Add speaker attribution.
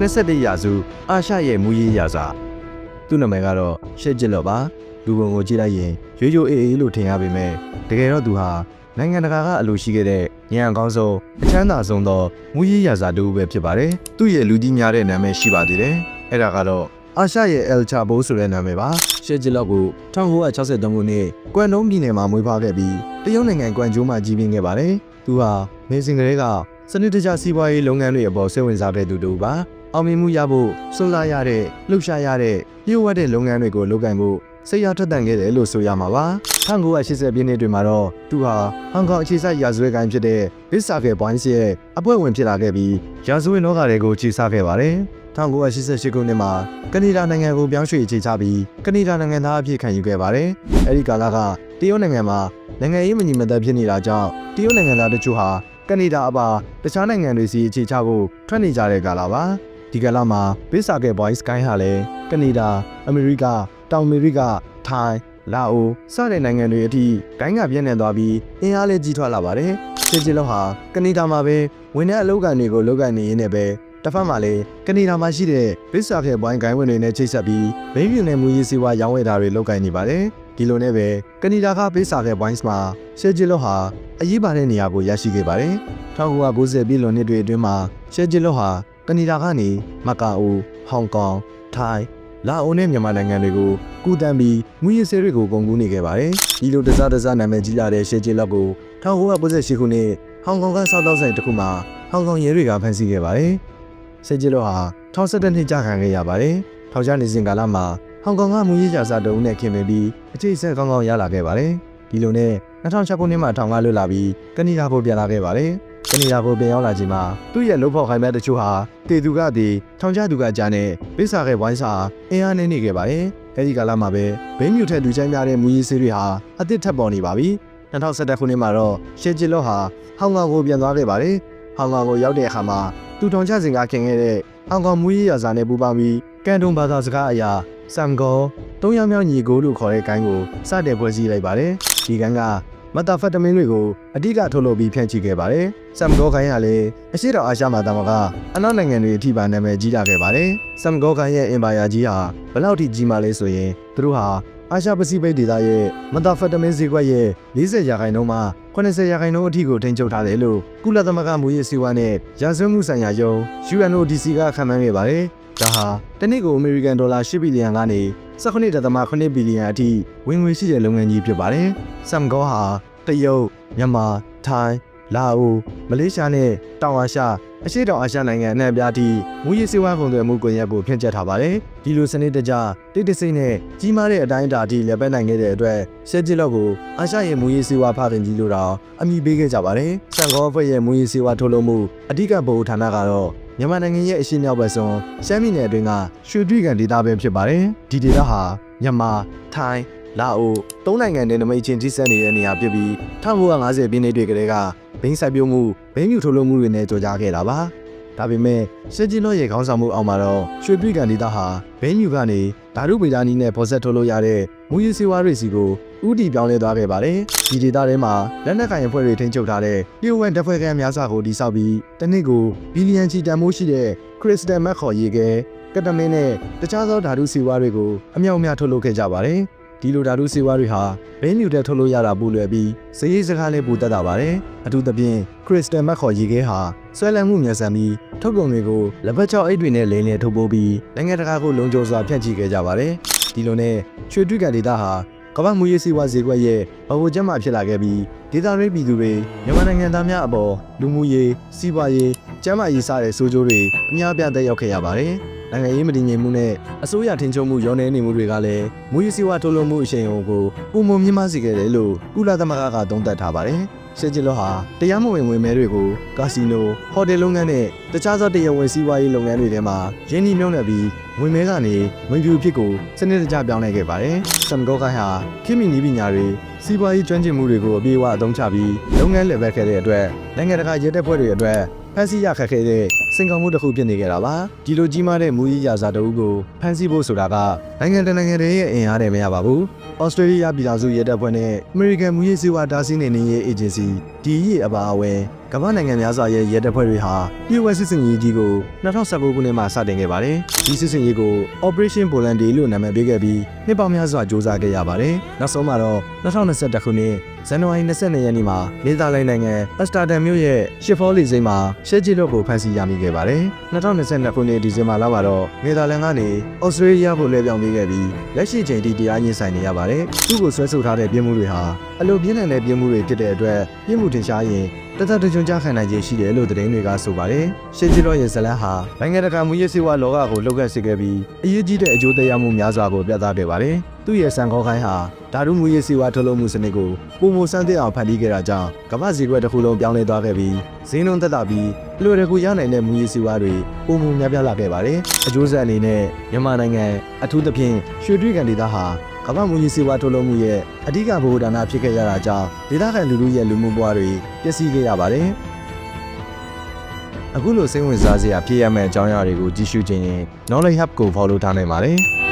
Speaker 1: 21ရာစုအာရှရဲ့မူရေးရာစာသူ့နာမည်ကတော့ရှစ်ကျစ်လော့ပါလူပုံကိုကြည့်လိုက်ရင်ရိုးရိုးအေးအေးလို့ထင်ရပေမဲ့တကယ်တော့သူဟာနိုင်ငံတကာကအလိုရှိခဲ့တဲ့ညံအကောင်းဆုံးအချမ်းသာဆုံးသောမူရေးရာစာတူပဲဖြစ်ပါတယ်သူ့ရဲ့လူကြီးများတဲ့နာမည်ရှိပါသေးတယ်အဲ့ဒါကတော့အာရှရဲ့ El Chapo ဆိုတဲ့နာမည်ပါရှစ်ကျစ်လော့ကို1963ခုနှစ်ကွမ်တုံးပြည်နယ်မှာမွေးဖွားခဲ့ပြီးတရုတ်နိုင်ငံကွမ်ကျိုးမှာကြီးပြင်းခဲ့ပါတယ်သူဟာမေစင်ကလေးကစနစ်တကျစီးပွားရေးလုပ်ငန်းတွေအပေါ်စိတ်ဝင်စားတဲ့သူတို့ပါ အောင်မြင်မှုရဖို့စွန့်စားရတဲ့လှုပ်ရှားရတဲ့ပြည့်ဝတဲ့လုပ်ငန်းတွေကိုလုပ်ကိုင်ဖို့စိတ်ရထွက်တန်ခဲ့တယ်လို့ဆိုရမှာပါ1980ပြည့်နှစ်တွေမှာတော့သူဟာဟောင်ကောင်အခြေစိုက်ရာဇဝတ်ကိုင်းဖြစ်တဲ့ Big Circle Boys ရဲ့အဖွဲ့ဝင်ဖြစ်လာခဲ့ပြီးရာဇဝတ်လောကတွေကိုခြေစားခဲ့ပါတယ်1988ခုနှစ်မှာကနေဒါနိုင်ငံကိုပြောင်းရွှေ့အခြေချပြီးကနေဒါနိုင်ငံသားအဖြစ်ခံယူခဲ့ပါတယ်။အဲဒီကာလကတရုတ်နိုင်ငံမှာနိုင်ငံရေးမညီမသက်ဖြစ်နေတာကြောင့်တရုတ်နိုင်ငံသားတချို့ဟာကနေဒါအပါတခြားနိုင်ငံတွေစီအခြေချဖို့ထွက်နေကြတဲ့ကာလပါ ဒီကာလမှာ Big Circle Boys ကိုင်းဟာလည်းကနေဒါအမေရိကတောင်အမေရိကထိုင်းလာအိုစတဲ့နိုင်ငံတွေအထိဂိုင်းကပြည့်နေသွားပြီးအင်အားလည်းကြီးထွားလာပါတယ်စစ်စစ်လောက်ဟာကနေဒါမှာပဲဝင်တဲ့အလုပ်ကန်တွေကိုလုပ်ကန်နေရင်းနဲ့ပဲတစ်ဖက်မှာလည်းကနေဒါမှာရှိတဲ့ Big Circle Boys ဂိုင်းဝင်တွေနဲ့ချိတ်ဆက်ပြီးဘိန်းပြင်းနဲ့မူရေးစီဝါရောင်းဝယ်တာတွေလုပ်ကန်နေပါတယ်ဒီလိုနဲ့ပဲကနေဒါက Big Circle Boys မှာရှယ်ဂျီလော့ဟာအရေးပါတဲ့နေရာကိုရရှိခဲ့ပါတယ်1990ပြည်လွန်နှစ်တွေအတွင်းမှာရှယ်ဂျီလော့ဟာ ကနေဒါကနေမကာအိုဟောင်ကောင်ထိုင်းလာအိုနဲ့မြန်မာနိုင်ငံတွေကိုကူတန်းပြီးငွေရည်စဲတွေကိုကုန်ကူးနေခဲ့ပါတယ်ဒီလိုတစားတစားနာမည်ကြီးလာတဲ့ရှယ်ဂျီလော့ကို1998ခုနှစ်ဟောင်ကောင်ကစောက်တော့ဆိုင်တစ်ခုမှာဟောင်ကောင်ရဲတွေကဖမ်းဆီးခဲ့ပါတယ်ရှယ်ဂျီလော့ဟာ17နှစ်ကြာခံခဲ့ရပါတယ်ထောင်ချနေစဉ်ကာလမှာဟောင်ကောင်ကမူရေးကြစာတအုပ်နဲ့ခင်မင်ပြီးအခြေဆက်ကောင်းကောင်းရလာခဲ့ပါတယ်ဒီလိုနဲ့2006ခုနှစ်မှာထောင်ကလွတ်လာပြီးကနေဒါကိုပြန်လာခဲ့ပါတယ် ကနေဒါကိုပြန်ရောက်လာချိန်မှာသူ့ရဲ့လုံဖောက်ခိုင်မဲ့တချို့ဟာတေသူကတည်ထောင်ချသူကကြားနဲ့ပိစာခဲ့ဝိုင်းစာအင်အားနေနေခဲ့ပါတယ်အဲဒီကာလမှာပဲဘိန်းမြူထက်လူချိုင်းများတဲ့မူရေးဆေးတွေဟာအသစ်ထပ်ပေါ်နေပါပြီ2017ခုနှစ်မှာတော့ရှေဂျီလော့ဟာဟောင်ကောင်ကိုပြန်သွားခဲ့ပါတယ်ဟောင်ကောင်ကိုရောက်တဲ့အခါမှာသူထောင်ချစဉ်ကခင်ခဲ့တဲ့ဟောင်ကောင်မူရေးရာဇာနဲ့ပူးပေါင်းပြီးကန်တုံဘာသာစကားအရာဆမ်ဂေါတုံးရမြောင်ညီကိုလို့ခေါ်တဲ့ကိုင်းကိုစတဲ့ဖွဲ့စည်းလိုက်ပါတယ်ဒီကန်းက မတာဖက်တမင်းတွေကိုအဓိကထုတ်လုပ်ပြီးဖြန့်ချိခဲ့ပါတယ်ဆမ်ဂေါကိုင်းကလည်းအရှိတော်အာရှမှာတာမကအနောက်နိုင်ငံတွေအထိပါနာမည်ကြီးလာခဲ့ပါတယ်ဆမ်ဂေါကိုင်းရဲ့အင်ပါယာကြီးဟာဘယ်လောက်ထိကြီးမားလဲဆိုရင်သူတို့ဟာအာရှပစိဖိတ်ဒေသရဲ့မတာဖက်တမင်းဈေးကွက်ရဲ့40ရာခိုင်နှုန်းမှ80ရာခိုင်နှုန်းအထိကိုထိန်းချုပ်ထားတယ်လို့ကုလသမဂ္ဂမူရည်စီဝါနဲ့ရာဇဝတ်မှုဆိုင်ရာယုံ UNODC ကခန့်မှန်းခဲ့ပါတယ်ဒါဟာတနစ်ကိုအမေရိကန်ဒေါ်လာ10ဘီလီယံကနေ 19.8ဘီလီယံအထိဝင်ငွေရှိတဲ့လုပ်ငန်းကြီးဖြစ်ပါတယ်။ဆမ်ဂေါဟာတရုတ်၊မြန်မာ၊ထိုင်း၊လာအို၊မလေးရှားနဲ့တောင်အာရှအရှေ့တောင်အာရှနိုင်ငံအနှံ့အပြားထိမူရည်စေဝါကုန်သွယ်မှုကွန်ရက်ကိုဖြန့်ကျက်ထားပါတယ်။ဒီလိုစနစ်တကျတိတ်တဆိတ်နဲ့ကြီးမားတဲ့အတိုင်းအတာအထိလက်ပတ်နိုင်ခဲ့တဲ့အတွက်ရှက်ဂျစ်လော့ကိုအာရှရဲ့မူရည်စေဝါဖခင်ကြီးလို့တောင်အမည်ပေးခဲ့ကြပါတယ်။ဆန်ဂေါအဖွဲ့ရဲ့မူရည်စေဝါထုတ်လုပ်မှုအဓိကဗဟိုဌာနကတော့ မြန်မာနိုင်ငံရဲ့အရှေ့မြောက်ဘက်ဆုံးရှမ်းပြည်နယ်အတွင်းကရွှေပြည်ကန်ဒေသပဲဖြစ်ပါတယ်။ဒီဒေသဟာမြန်မာ၊ထိုင်း၊လာအိုသုံးနိုင်ငံနဲ့နမိတ်ချင်းထိစပ်နေတဲ့နေရာဖြစ်ပြီး1950ပြည့်နှစ်တွေကတည်းကဘိန်းစိုက်ပျိုးမှုဘိန်းမြူထုတ်လုပ်မှုတွေနဲ့ကြိုးကြားခဲ့တာပါ။ ဒါပေမဲ့ရှစ်ကြီးလော့ရဲ့ခေါင်းဆောင်မှုအောက်မှာတော့ရွှေပြည်ကန်ဒေသဟာဘိန်းမြူကနေဓာတုဗေဒနီးနဲ့ဖော်ဆက်ထုတ်လို့ရတဲ့မူရည်စီဝါတွေစီကိုဥတီပြောင်းလဲသွားခဲ့ပါတယ်။ဒီဒေသထဲမှာလက်နက်ကင်အဖွဲ့တွေထိန်းချုပ်ထားတဲ့လျှို့ဝှက်တပ်ဖွဲ့ကမ်းများစွာကိုတိစောက်ပြီးတနစ်ကိုဘီလီယံချီတန်မိုးရှိတဲ့ခရစ္စတယ်မက်ခေါ်ရေခဲကတမင်းနဲ့တခြားသောဓာတုစီဝါတွေကိုအမြောက်အများထုတ်လုပ်ခဲ့ကြပါတယ်။ ဒီလိုဓာတုစီဝါတွေဟာဘဲမြူတဲ့ထုတ်လို့ရတာပူလွယ်ပြီးစရေးစကားလေးပူတတ်တာပါတယ်။အထူးသဖြင့်ခရစ္စတယ်မက်ခေါ်ရေခဲဟာဆွဲလန်းမှုမြန်ဆန်ပြီးထုတ်ကုန်တွေကိုလက်ပတ်ချောက်အိတ်တွေနဲ့လိမ်လည်ထုတ်ပိုးပြီးနိုင်ငံတကာကိုလုံခြုံစွာဖြန့်ချိခဲ့ကြပါတယ်။ဒီလိုနဲ့ရွှေတွိကန်ဒေတာဟာကမ္ဘာမူရေးစီဝါဈေးကွက်ရဲ့ဗဟိုချက်မှဖြစ်လာခဲ့ပြီးဒေတာရေးပြည်သူတွေမြန်မာနိုင်ငံသားများအပေါ်လူမှုရေးစီးပွားရေးကျန်းမာရေးစတဲ့ဆိုးကျိုးတွေအများပြားသက်ရောက်ခဲ့ရပါတယ်။ နိုင်ငံရေးမတည်ငြိမ်မှုနဲ့အစိုးရထင်ချုံမှုရောနေနေမှုတွေကလည်းမူရေးစီဝါထုတ်လုပ်မှုအရှိန်အဟုန်ကိုပုံမမြင့်မားစေခဲ့တယ်လို့ကုလသမဂ္ဂကသုံးသပ်ထားပါတယ်။ရှစ်ဂျီလောဟာတရားမဝင်ဝင်မဲတွေကိုကာစီနိုဟိုတယ်လုပ်ငန်းနဲ့တခြားသောတရားဝင်စီးပွားရေးလုပ်ငန်းတွေထဲမှာရင်းနှီးမြှုပ်နှံပြီးဝင်မဲကနေဝင်ပြူဖြစ်ကိုစနစ်တကျပြောင်းလဲခဲ့ပါတယ်။ဆမ်ဂေါကိုင်းဟာခိမီနီးပညာတွေစီးပွားရေးကျွမ်းကျင်မှုတွေကိုအပြည့်အဝအသုံးချပြီးလုပ်ငန်းလည်ပတ်ခဲ့တဲ့အတွက်နိုင်ငံတကာရဲတပ်ဖွဲ့တွေအတွက်ဖန်ဆီးရခက်ခဲတဲ့ စင်ကောင်မှုတစ်ခုဖြစ်နေကြတာပါဒီလိုကြီးမားတဲ့မူကြီးရာဇာတအုပ်ကိုဖန်ဆီးဖို့ဆိုတာကနိုင်ငံတကာနိုင်ငံတွေရဲ့အင်အားနဲ့မရပါဘူးဩစတြေးလျပြည်ထောင်စုရဲတပ်ဖွဲ့နဲ့အမေရိကန်မူရေးစေဝါတားဆီးနေနေရေးအေဂျင်စီ DEA အပါအဝင်ကမ္ဘာနိုင်ငံများစွာရဲ့ရဲတပ်ဖွဲ့တွေဟာပြည်ဝဲစစ်စင်ရေးကြီးကို2019ခုနှစ်မှာစတင်ခဲ့ပါတယ်။ဒီစစ်စင်ရေးကို Operation Volante လို့နာမည်ပေးခဲ့ပြီးနှစ်ပေါင်းများစွာစ조사ခဲ့ရပါတယ်။နောက်ဆုံးမှာတော့2021ခုနှစ်ဇန်နဝါရီ22ရက်နေ့မှာနေသာလန်နိုင်ငံအက်စတာဒမ်မြို့ရဲ့ရှစ်ဖောလီစိမ်းမှာရှက်ဂျစ်တော့ကိုဖမ်းဆီးရမိခဲ့ပါတယ်။2022ခုနှစ်ဒီဇင်ဘာလမှာတော့နေသာလန်ကနေဩစတြေးလျကိုလွှဲပြောင်းပေးခဲ့ပြီးလက်ရှိချိန်ထိတရားရင်ဆိုင်နေရပါတယ်။သူ့ကိုဆွဲဆိုထားတဲ့ပြစ်မှုတွေဟာအလိုပြင်းထန်တဲ့ပြစ်မှုတွေဖြစ်တဲ့အတွက်ပြစ်မှုထင်ရှားရင်တသက်တကြွကြခံနိုင်ခြင်းရှိတယ်လို့သတင်းတွေကဆိုပါတယ်။ရှေ့ကျတော့ရဲ့ဇလန်ဟာနိုင်ငံတကာမူရစ်စေဝါလောကကိုလှုပ်ခတ်စေခဲ့ပြီးအရေးကြီးတဲ့အကျိုးသက်ရောက်မှုများစွာကိုပြသခဲ့ပါတယ်။သူ့ရဲ့စံကောင်းခိုင်းဟာဓာတုမူရစ်စေဝါထုတ်လုပ်မှုစနစ်ကိုပုံမစမ်းသစ်အောင်ဖန်တီးခဲ့တာကြောင့်ကမ္ဘာစည်းကွက်တစ်ခုလုံးပြောင်းလဲသွားခဲ့ပြီးဈေးနှုန်းသက်သာပြီးအလွယ်တကူရနိုင်တဲ့မူရစ်စေဝါတွေပုံမများပြားလာခဲ့ပါတယ်။အကျိုးဆက်အနေနဲ့မြန်မာနိုင်ငံအထူးသဖြင့်ရွှေတွိကန်ဒေသဟာ ကမ္ဘာမူကြီးစေဝါထုတ်လုပ်မှုရဲ့အဓိကဗဟိုဌာနဖြစ်ခဲ့ရတာကြောင့်ဒေသခံလူထုရဲ့လူမှုဘဝတွေပျက်စီးခဲ့ရပါတယ်။အခုလိုစိတ်ဝင်စားစရာဖြစ်ရမယ့်အကြောင်းအရာတွေကိုကြည့်ရှုခြင်းရင် Knowledge Hub ကို follow ထားနိုင်ပါတယ်။